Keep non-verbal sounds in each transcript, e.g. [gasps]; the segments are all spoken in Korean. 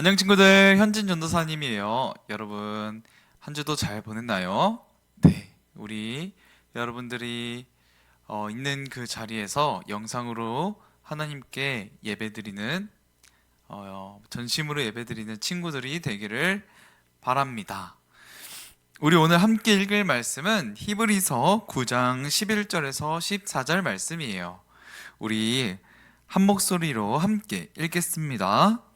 안녕 친구들 현진 전도사님이에요. 여러분 한 주도 잘 보냈나요? 네, 우리 여러분들이 어, 있는 그 자리에서 영상으로 하나님께 예배드리는 어, 전심으로 예배드리는 친구들이 되기를 바랍니다. 우리 오늘 함께 읽을 말씀은 히브리서 9장 11절에서 14절 말씀이에요. 우리 한 목소리로 함께 읽겠습니다.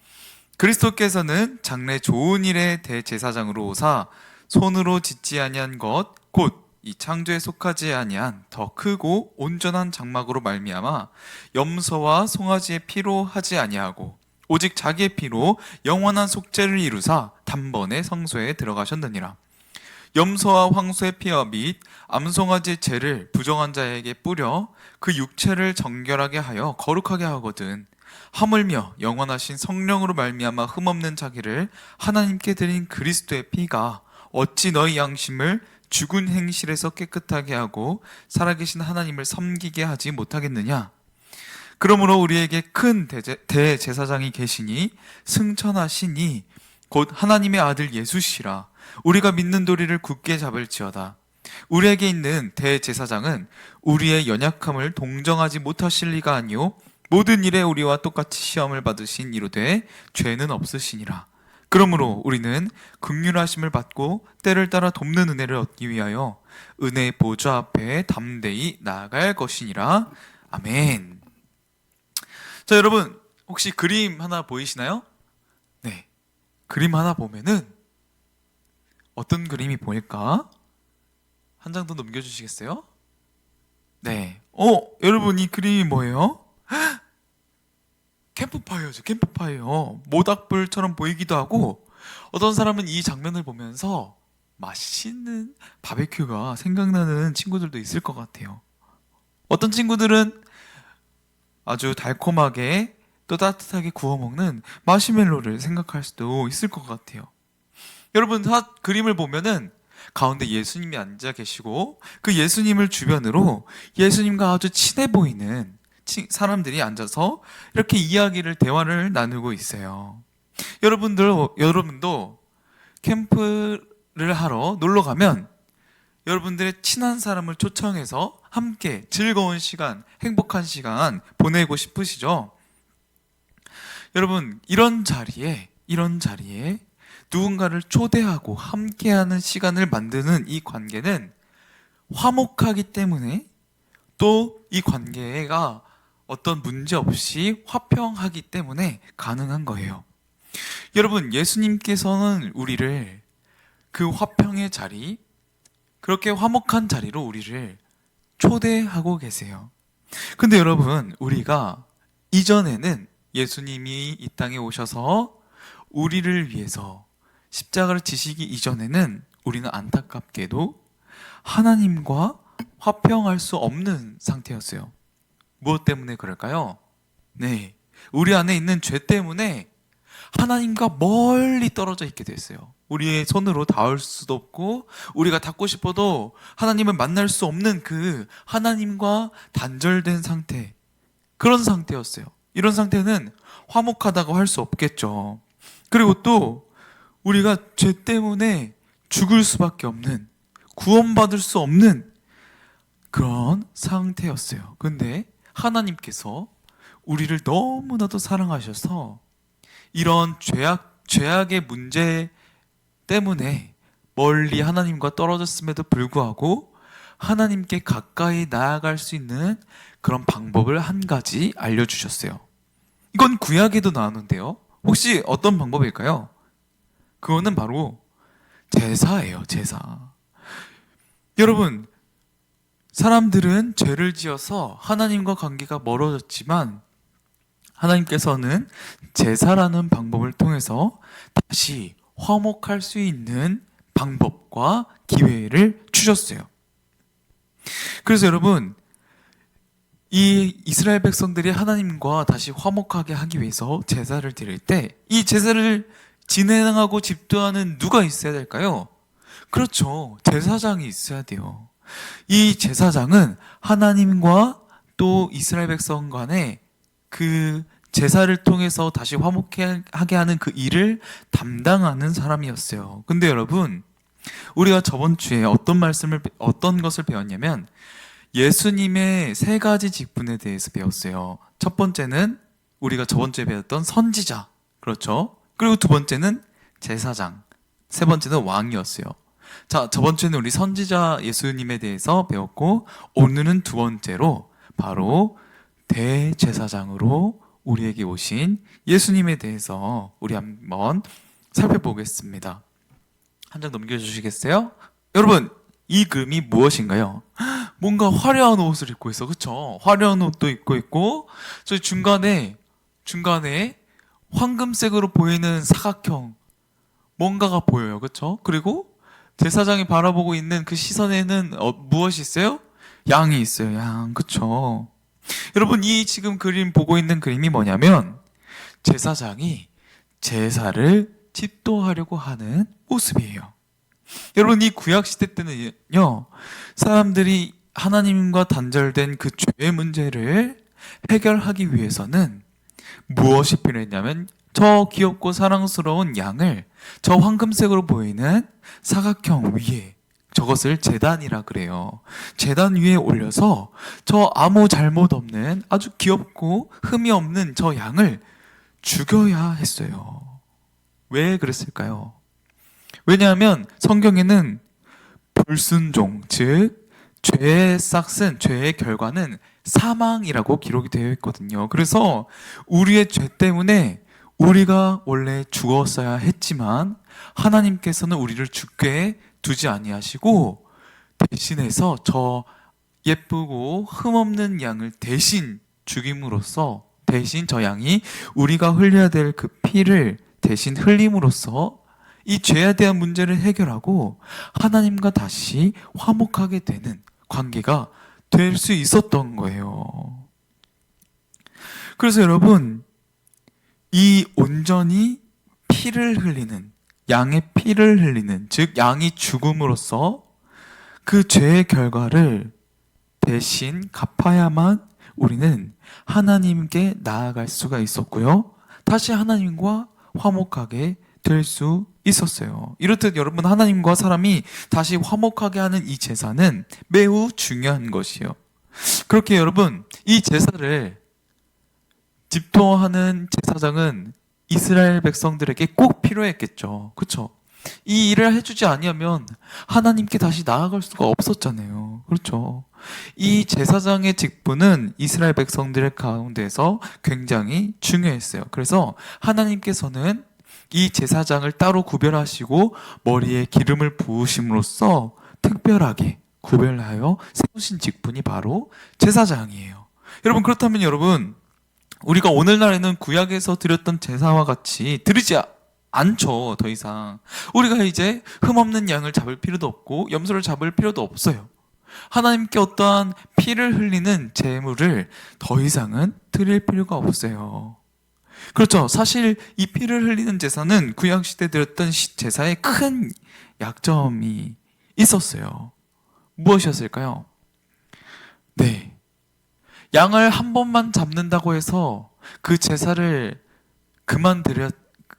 그리스도께서는 장래 좋은 일의 대제사장으로 오사 손으로 짓지 아니한 것 곧 이 창조에 속하지 아니한 더 크고 온전한 장막으로 말미암아 염소와 송아지의 피로 하지 아니하고 오직 자기의 피로 영원한 속죄를 이루사 단번에 성소에 들어가셨느니라. 염소와 황소의 피와 및 암송아지의 죄를 부정한 자에게 뿌려 그 육체를 정결하게 하여 거룩하게 하거든 하물며 영원하신 성령으로 말미암아 흠없는 자기를 하나님께 드린 그리스도의 피가 어찌 너희 양심을 죽은 행실에서 깨끗하게 하고 살아계신 하나님을 섬기게 하지 못하겠느냐? 그러므로 우리에게 큰 대제, 대제사장이 계시니 승천하시니 곧 하나님의 아들 예수시라. 우리가 믿는 도리를 굳게 잡을지어다. 우리에게 있는 대제사장은 우리의 연약함을 동정하지 못하실 리가 아니요 모든 일에 우리와 똑같이 시험을 받으신 이로되 죄는 없으시니라 그러므로 우리는 극률하심을 받고 때를 따라 돕는 은혜를 얻기 위하여 은혜의 보좌 앞에 담대히 나아갈 것이니라 아멘 자 여러분 혹시 그림 하나 보이시나요? 네 그림 하나 보면은 어떤 그림이 보일까? 한 장 더 넘겨주시겠어요? 네. 어, 여러분 이 그림이 뭐예요? 헉! 캠프파이어죠. 캠프파이어. 모닥불처럼 보이기도 하고 어떤 사람은 이 장면을 보면서 맛있는 바베큐가 생각나는 친구들도 있을 것 같아요. 어떤 친구들은 아주 달콤하게 또 따뜻하게 구워 먹는 마시멜로를 생각할 수도 있을 것 같아요. 여러분 사- 그림을 보면은 가운데 예수님이 앉아 계시고 그 예수님을 주변으로 예수님과 아주 친해 보이는 치- 사람들이 앉아서 이렇게 이야기를 대화를 나누고 있어요. 여러분들 여러분도 캠프를 하러 놀러 가면 여러분들의 친한 사람을 초청해서 함께 즐거운 시간, 행복한 시간 보내고 싶으시죠? 여러분, 이런 자리에, 이런 자리에 누군가를 초대하고 함께하는 시간을 만드는 이 관계는 화목하기 때문에 또 이 관계가 어떤 문제 없이 화평하기 때문에 가능한 거예요. 여러분, 예수님께서는 우리를 그 화평의 자리, 그렇게 화목한 자리로 우리를 초대하고 계세요. 근데 여러분, 우리가 이전에는 예수님이 이 땅에 오셔서 우리를 위해서 십자가를 지시기 이전에는 우리는 안타깝게도 하나님과 화평할 수 없는 상태였어요. 무엇 때문에 그럴까요? 네. 우리 안에 있는 죄 때문에 하나님과 멀리 떨어져 있게 됐어요. 우리의 손으로 닿을 수도 없고, 우리가 닿고 싶어도 하나님을 만날 수 없는 그 하나님과 단절된 상태. 그런 상태였어요. 이런 상태는 화목하다고 할 수 없겠죠. 그리고 또, 우리가 죄 때문에 죽을 수밖에 없는, 구원받을 수 없는 그런 상태였어요. 근데 하나님께서 우리를 너무나도 사랑하셔서 이런 죄악, 죄악의 문제 때문에 멀리 하나님과 떨어졌음에도 불구하고 하나님께 가까이 나아갈 수 있는 그런 방법을 한 가지 알려주셨어요. 이건 구약에도 나오는데요. 혹시 어떤 방법일까요? 그거는 바로 제사예요, 제사. 여러분, 사람들은 죄를 지어서 하나님과 관계가 멀어졌지만 하나님께서는 제사라는 방법을 통해서 다시 화목할 수 있는 방법과 기회를 주셨어요. 그래서 여러분, 이 이스라엘 백성들이 하나님과 다시 화목하게 하기 위해서 제사를 드릴 때 이 제사를 진행하고 집도하는 누가 있어야 될까요? 그렇죠. 제사장이 있어야 돼요. 이 제사장은 하나님과 또 이스라엘 백성 간의 그 제사를 통해서 다시 화목하게 하는 그 일을 담당하는 사람이었어요. 근데 여러분, 우리가 저번 주에 어떤 말씀을, 어떤 것을 배웠냐면, 예수님의 세 가지 직분에 대해서 배웠어요. 첫 번째는 우리가 저번 주에 배웠던 선지자. 그렇죠? 그리고 두 번째는 제사장. 세 번째는 왕이었어요. 자, 저번 주에는 우리 선지자 예수님에 대해서 배웠고, 오늘은 두 번째로 바로 대제사장으로 우리에게 오신 예수님에 대해서 우리 한번 살펴보겠습니다. 한 장 넘겨주시겠어요? 여러분, 이 그림이 무엇인가요? [gasps] 뭔가 화려한 옷을 입고 있어, 그쵸? 화려한 옷도 입고 있고, 저 중간에, 중간에 황금색으로 보이는 사각형, 뭔가가 보여요, 그쵸? 그리고 제사장이 바라보고 있는 그 시선에는 어, 무엇이 있어요? 양이 있어요, 양, 그쵸? 여러분, 이 지금 그림 보고 있는 그림이 뭐냐면, 제사장이 제사를 집도하려고 하는 모습이에요. 여러분, 이 구약시대 때는요, 사람들이 하나님과 단절된 그 죄의 문제를 해결하기 위해서는 무엇이 필요했냐면, 저 귀엽고 사랑스러운 양을 저 황금색으로 보이는 사각형 위에 저것을 재단이라 그래요. 재단 위에 올려서 저 아무 잘못 없는 아주 귀엽고 흠이 없는 저 양을 죽여야 했어요. 왜 그랬을까요? 왜냐하면 성경에는 불순종, 즉 죄의 싹슨, 죄의 결과는 사망이라고 기록이 되어 있거든요. 그래서 우리의 죄 때문에 우리가 원래 죽었어야 했지만 하나님께서는 우리를 죽게 두지 아니하시고 대신해서 저 예쁘고 흠없는 양을 대신 죽임으로써 대신 저 양이 우리가 흘려야 될 그 피를 대신 흘림으로써 이 죄에 대한 문제를 해결하고 하나님과 다시 화목하게 되는 관계가 될 수 있었던 거예요. 그래서 여러분, 이 온전히 피를 흘리는, 양의 피를 흘리는, 즉, 양이 죽음으로써 그 죄의 결과를 대신 갚아야만 우리는 하나님께 나아갈 수가 있었고요. 다시 하나님과 화목하게 될 수 있었어요. 이렇듯 여러분 하나님과 사람이 다시 화목하게 하는 이 제사는 매우 중요한 것이요. 그렇게 여러분 이 제사를 집도하는 제사장은 이스라엘 백성들에게 꼭 필요했겠죠. 그렇죠? 이 일을 해주지 아니하면 하나님께 다시 나아갈 수가 없었잖아요. 그렇죠? 이 제사장의 직분은 이스라엘 백성들 가운데서 굉장히 중요했어요. 그래서 하나님께서는 이 제사장을 따로 구별하시고 머리에 기름을 부으심으로써 특별하게 구별하여 세우신 직분이 바로 제사장이에요. 여러분 그렇다면 여러분 우리가 오늘날에는 구약에서 드렸던 제사와 같이 드리지 않죠 더 이상 우리가 이제 흠없는 양을 잡을 필요도 없고 염소를 잡을 필요도 없어요. 하나님께 어떠한 피를 흘리는 제물을 더 이상은 드릴 필요가 없어요. 그렇죠. 사실 이 피를 흘리는 제사는 구약 시대 드렸던 시- 제사에 큰 약점이 있었어요. 무엇이었을까요? 네. 양을 한 번만 잡는다고 해서 그 제사를 그만 드려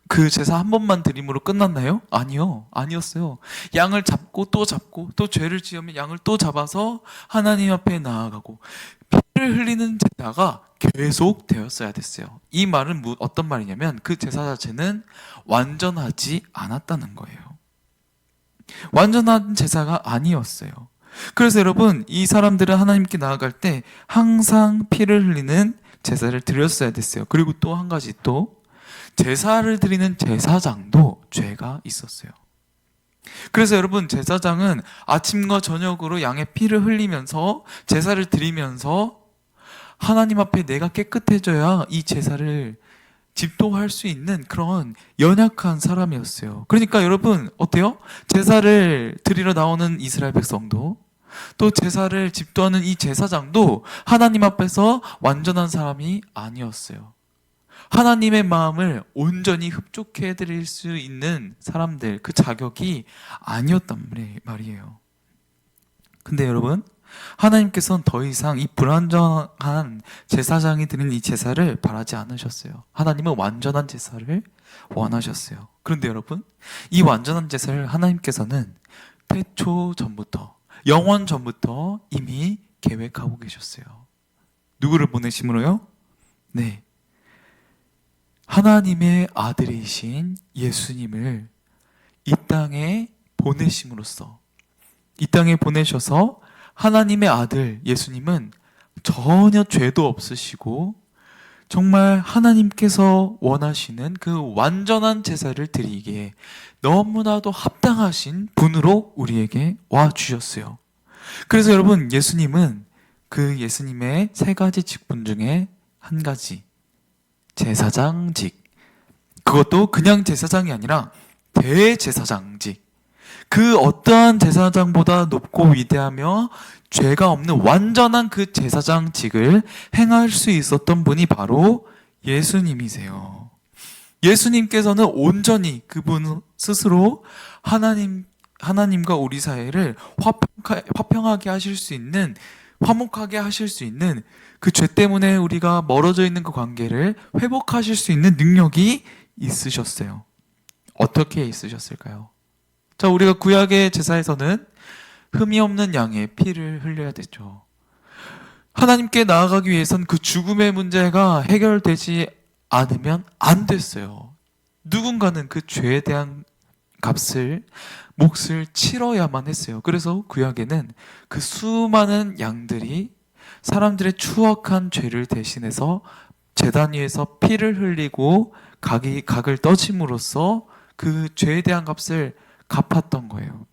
그 제사 한 번만 드림으로 끝났나요? 아니요. 아니었어요. 양을 잡고 또 잡고 또 죄를 지으면 양을 또 잡아서 하나님 앞에 나아가고 피를 흘리는 제사가 계속 되었어야 됐어요. 이 말은 무- 어떤 말이냐면 그 제사 자체는 완전하지 않았다는 거예요. 완전한 제사가 아니었어요. 그래서 여러분, 이 사람들은 하나님께 나아갈 때 항상 피를 흘리는 제사를 드렸어야 됐어요. 그리고 또 한 가지 또 제사를 드리는 제사장도 죄가 있었어요. 그래서 여러분 제사장은 아침과 저녁으로 양의 피를 흘리면서 제사를 드리면서 하나님 앞에 내가 깨끗해져야 이 제사를 집도할 수 있는 그런 연약한 사람이었어요. 그러니까 여러분 어때요? 제사를 드리러 나오는 이스라엘 백성도 또 제사를 집도하는 이 제사장도 하나님 앞에서 완전한 사람이 아니었어요. 하나님의 마음을 온전히 흡족해 드릴 수 있는 사람들 그 자격이 아니었단 말이- 말이에요. 근데 여러분 하나님께서는 더 이상 이 불완전한 제사장이 드린 이 제사를 바라지 않으셨어요. 하나님은 완전한 제사를 원하셨어요. 그런데 여러분, 이 완전한 제사를 하나님께서는 태초 전부터, 영원 전부터 이미 계획하고 계셨어요. 누구를 보내심으로요? 네. 하나님의 아들이신 예수님을 이 땅에 보내심으로써 이 땅에 보내셔서 하나님의 아들 예수님은 전혀 죄도 없으시고 정말 하나님께서 원하시는 그 완전한 제사를 드리기에 너무나도 합당하신 분으로 우리에게 와 주셨어요. 그래서 여러분 예수님은 그 예수님의 세 가지 직분 중에 한 가지. 제사장직. 그것도 그냥 제사장이 아니라 대제사장직 그 어떠한 제사장보다 높고 위대하며 죄가 없는 완전한 그 제사장직을 행할 수 있었던 분이 바로 예수님이세요. 예수님께서는 온전히 그분 스스로 하나님 하나님과 우리 사이를 화평하, 화평하게 하실 수 있는 화목하게 하실 수 있는 그 죄 때문에 우리가 멀어져 있는 그 관계를 회복하실 수 있는 능력이 있으셨어요. 어떻게 있으셨을까요? 자, 우리가 구약의 제사에서는 흠이 없는 양의 피를 흘려야 되죠. 하나님께 나아가기 위해선 그 죽음의 문제가 해결되지 않으면 안 됐어요. 누군가는 그 죄에 대한 값을 몫을 치러야만 했어요. 그래서 구약에는 그 수많은 양들이 사람들의 추악한 죄를 대신해서 재단 위에서 피를 흘리고 각이 각을 떠짐으로써 그 죄에 대한 값을 갚았던 거예요.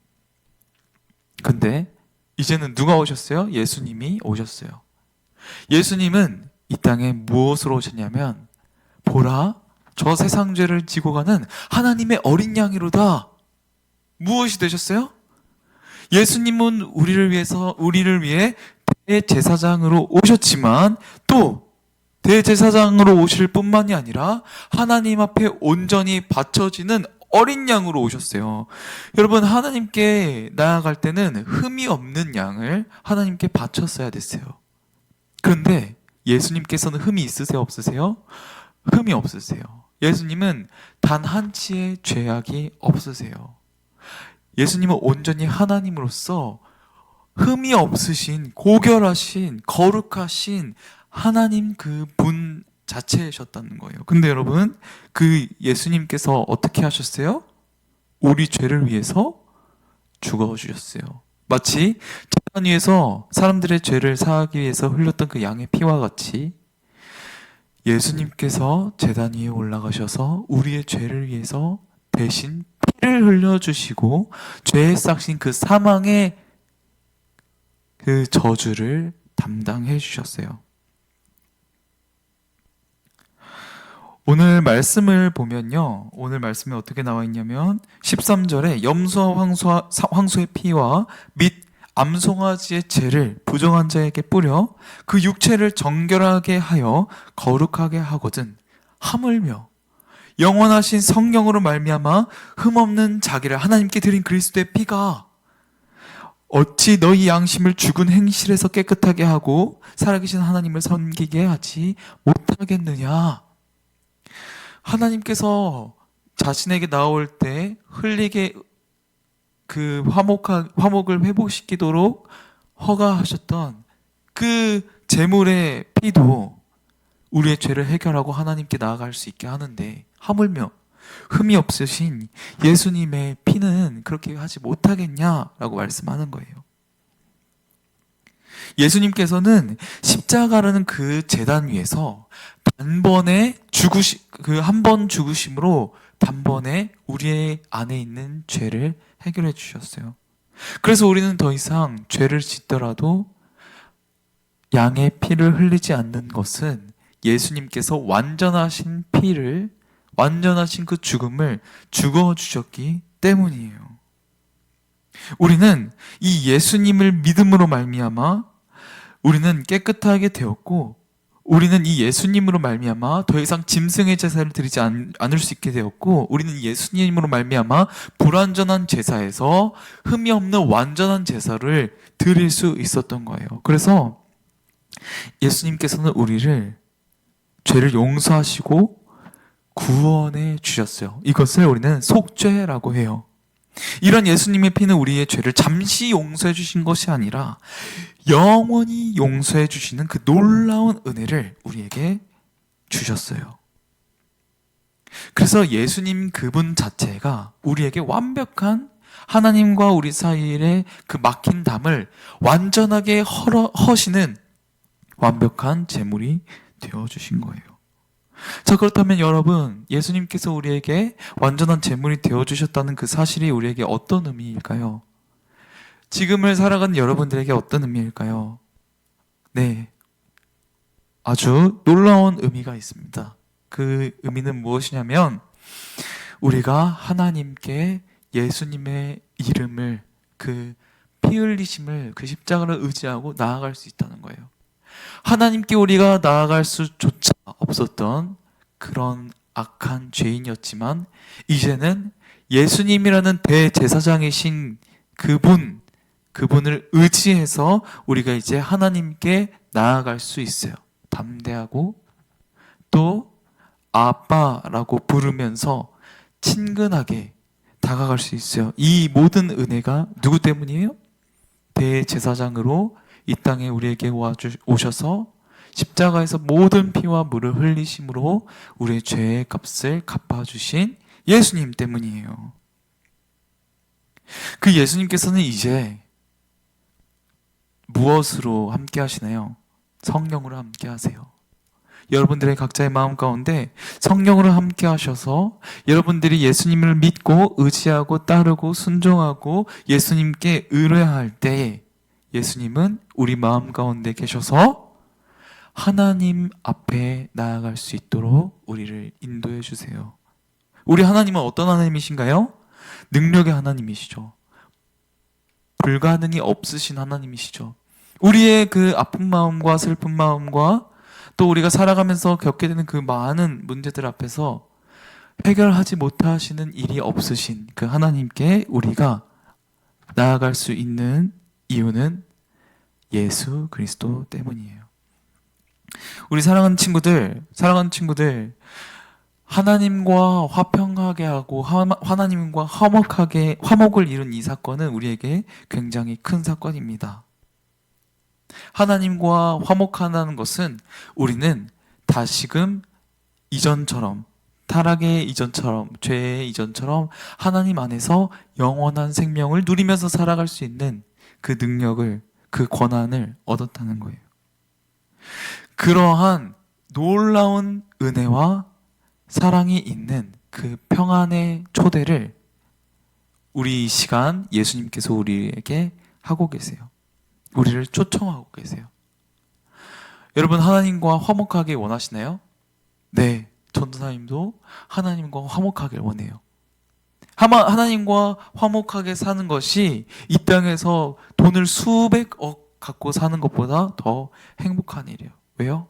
근데 이제는 누가 오셨어요? 예수님이 오셨어요. 예수님은 이 땅에 무엇으로 오셨냐면 보라 저 세상 죄를 지고 가는 하나님의 어린 양이로다. 무엇이 되셨어요? 예수님은 우리를 위해서 우리를 위해 대제사장으로 오셨지만 또 대제사장으로 오실 뿐만이 아니라 하나님 앞에 온전히 바쳐지는 어린 양으로 오셨어요. 여러분 하나님께 나아갈 때는 흠이 없는 양을 하나님께 바쳤어야 됐어요. 그런데 예수님께서는 흠이 있으세요, 없으세요? 흠이 없으세요. 예수님은 단 한 치의 죄악이 없으세요. 예수님은 온전히 하나님으로서 흠이 없으신 고결하신 거룩하신 하나님 그분 자체이셨다는 거예요. 근데 여러분 그 예수님께서 어떻게 하셨어요? 우리 죄를 위해서 죽어 주셨어요. 마치 재단 위에서 사람들의 죄를 사하기 위해서 흘렸던 그 양의 피와 같이 예수님께서 재단 위에 올라가셔서 우리의 죄를 위해서 대신 피를 흘려 주시고 죄에 싹신 그 사망의 그 저주를 담당해 주셨어요. 오늘 말씀을 보면요. 오늘 말씀에 어떻게 나와 있냐면 13절에 염소와 황소와, 사- 황소의 피와 및 암송아지의 죄를 부정한 자에게 뿌려 그 육체를 정결하게 하여 거룩하게 하거든 하물며 영원하신 성령으로 말미암아 흠없는 자기를 하나님께 드린 그리스도의 피가 어찌 너희 양심을 죽은 행실에서 깨끗하게 하고 살아계신 하나님을 섬기게 하지 못하겠느냐 하나님께서 자신에게 나올 때 흘리게 그 화목한 화목을 회복시키도록 허가하셨던 그 제물의 피도 우리의 죄를 해결하고 하나님께 나아갈 수 있게 하는데 하물며 흠이 없으신 예수님의 피는 그렇게 하지 못하겠냐라고 말씀하는 거예요. 예수님께서는 십자가라는 그 재단 위에서 단번에 죽으시 그 한 번 죽으심으로 단번에 우리의 안에 있는 죄를 해결해 주셨어요. 그래서 우리는 더 이상 죄를 짓더라도 양의 피를 흘리지 않는 것은 예수님께서 완전하신 피를 완전하신 그 죽음을 죽어 주셨기 때문이에요. 우리는 이 예수님을 믿음으로 말미암아 우리는 깨끗하게 되었고 우리는 이 예수님으로 말미암아 더 이상 짐승의 제사를 드리지 않, 않을 수 있게 되었고 우리는 예수님으로 말미암아 불완전한 제사에서 흠이 없는 완전한 제사를 드릴 수 있었던 거예요. 그래서 예수님께서는 우리를 죄를 용서하시고 구원해 주셨어요. 이것을 우리는 속죄라고 해요. 이런 예수님의 피는 우리의 죄를 잠시 용서해 주신 것이 아니라 영원히 용서해 주시는 그 놀라운 은혜를 우리에게 주셨어요. 그래서 예수님 그분 자체가 우리에게 완벽한 하나님과 우리 사이의 그 막힌 담을 완전하게 헐어, 허시는 완벽한 제물이 되어 주신 거예요. 자, 그렇다면 여러분, 예수님께서 우리에게 완전한 제물이 되어 주셨다는 그 사실이 우리에게 어떤 의미일까요? 지금을 살아가는 여러분들에게 어떤 의미일까요? 네. 아주 놀라운 의미가 있습니다. 그 의미는 무엇이냐면, 우리가 하나님께 예수님의 이름을 그 피 흘리심을 그 십자가를 의지하고 나아갈 수 있다는 거예요. 하나님께 우리가 나아갈 수조차 없었던 그런 악한 죄인이었지만 이제는 예수님이라는 대제사장이신 그분 그분을 의지해서 우리가 이제 하나님께 나아갈 수 있어요. 담대하고 또 아빠라고 부르면서 친근하게 다가갈 수 있어요. 이 모든 은혜가 누구 때문이에요? 대제사장으로 이 땅에 우리에게 오셔서 십자가에서 모든 피와 물을 흘리심으로 우리의 죄의 값을 갚아주신 예수님 때문이에요. 그 예수님께서는 이제 무엇으로 함께 하시나요? 성령으로 함께 하세요. 여러분들의 각자의 마음 가운데 성령으로 함께 하셔서 여러분들이 예수님을 믿고 의지하고 따르고 순종하고 예수님께 의뢰할 때에 예수님은 우리 마음 가운데 계셔서 하나님 앞에 나아갈 수 있도록 우리를 인도해 주세요. 우리 하나님은 어떤 하나님이신가요? 능력의 하나님이시죠. 불가능이 없으신 하나님이시죠. 우리의 그 아픈 마음과 슬픈 마음과 또 우리가 살아가면서 겪게 되는 그 많은 문제들 앞에서 해결하지 못하시는 일이 없으신 그 하나님께 우리가 나아갈 수 있는 이유는 예수 그리스도 때문이에요. 우리 사랑하는 친구들, 사랑하는 친구들, 하나님과 화평하게 하고 하- 하나님과 화목하게 화목을 이룬 이 사건은 우리에게 굉장히 큰 사건입니다. 하나님과 화목하다는 것은 우리는 다시금 이전처럼 타락의 이전처럼 죄의 이전처럼 하나님 안에서 영원한 생명을 누리면서 살아갈 수 있는 그 능력을 그 권한을 얻었다는 거예요. 그러한 놀라운 은혜와 사랑이 있는 그 평안의 초대를 우리 이 시간 예수님께서 우리에게 하고 계세요. 우리를 초청하고 계세요. 여러분 하나님과 화목하게 원하시나요? 네, 전도사님도 하나님과 화목하길 원해요. 하나님과 화목하게 사는 것이 이 땅에서 돈을 수백억 갖고 사는 것보다 더 행복한 일이에요. 왜요?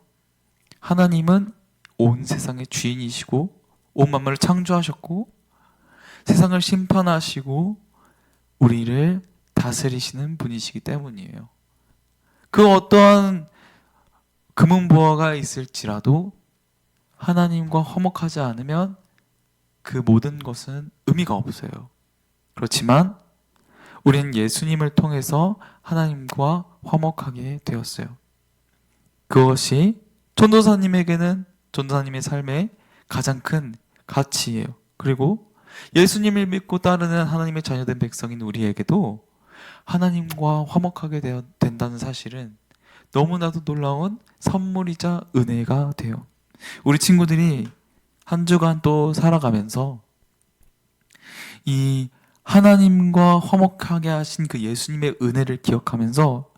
하나님은 온 세상의 주인이시고 온 만물을 창조하셨고 세상을 심판하시고 우리를 다스리시는 분이시기 때문이에요. 그 어떠한 금은보화가 있을지라도 하나님과 화목하지 않으면 그 모든 것은 의미가 없어요. 그렇지만 우리는 예수님을 통해서 하나님과 화목하게 되었어요. 그것이 전도사님에게는 전도사님의 삶의 가장 큰 가치예요. 그리고 예수님을 믿고 따르는 하나님의 자녀된 백성인 우리에게도 하나님과 화목하게 된다는 사실은 너무나도 놀라운 선물이자 은혜가 돼요. 우리 친구들이 한 주간 또 살아가면서 이 하나님과 화목하게 하신 그 예수님의 은혜를 기억하면서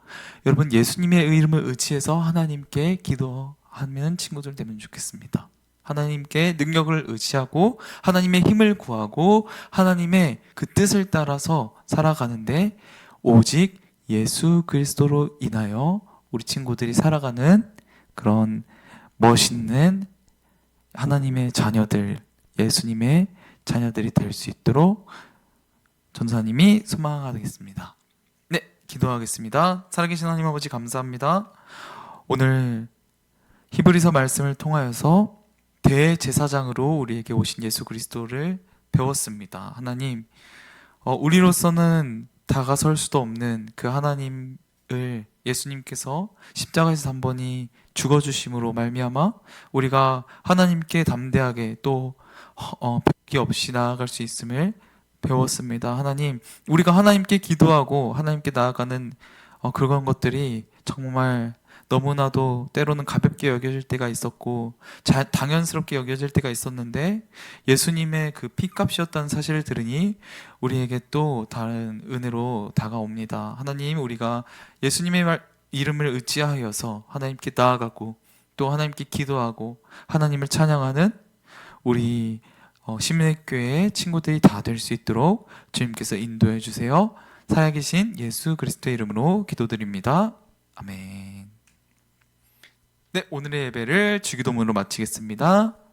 여러분 예수님의 이름을 의지해서 하나님께 기도하는 친구들 되면 좋겠습니다. 하나님께 능력을 의지하고 하나님의 힘을 구하고 하나님의 그 뜻을 따라서 살아가는데 오직 예수 그리스도로 인하여 우리 친구들이 살아가는 그런 멋있는 하나님의 자녀들, 예수님의 자녀들이 될 수 있도록 전사님이 소망하겠습니다. 네, 기도하겠습니다. 살아계신 하나님 아버지 감사합니다. 오늘 히브리서 말씀을 통하여서 대제사장으로 우리에게 오신 예수 그리스도를 배웠습니다. 하나님, 어, 우리로서는 다가설 수도 없는 그 하나님 을 예수님께서 십자가에서 단번이 죽어 주심으로 말미암아 우리가 하나님께 담대하게 또 어, 벽이 없이 나아갈 수 있음을 배웠습니다. 하나님, 우리가 하나님께 기도하고 하나님께 나아가는 어, 그런 것들이 정말 너무나도 때로는 가볍게 여겨질 때가 있었고 자, 당연스럽게 여겨질 때가 있었는데 예수님의 그 피값이었다는 사실을 들으니 우리에게 또 다른 은혜로 다가옵니다. 하나님, 우리가 예수님의 말, 이름을 의지하여서 하나님께 나아가고 또 하나님께 기도하고 하나님을 찬양하는 우리 어, 시민교회 친구들이 다 될 수 있도록 주님께서 인도해 주세요. 살아계신 예수 그리스도의 이름으로 기도드립니다. 아멘. 네, 오늘의 예배를 주기도문으로 마치겠습니다.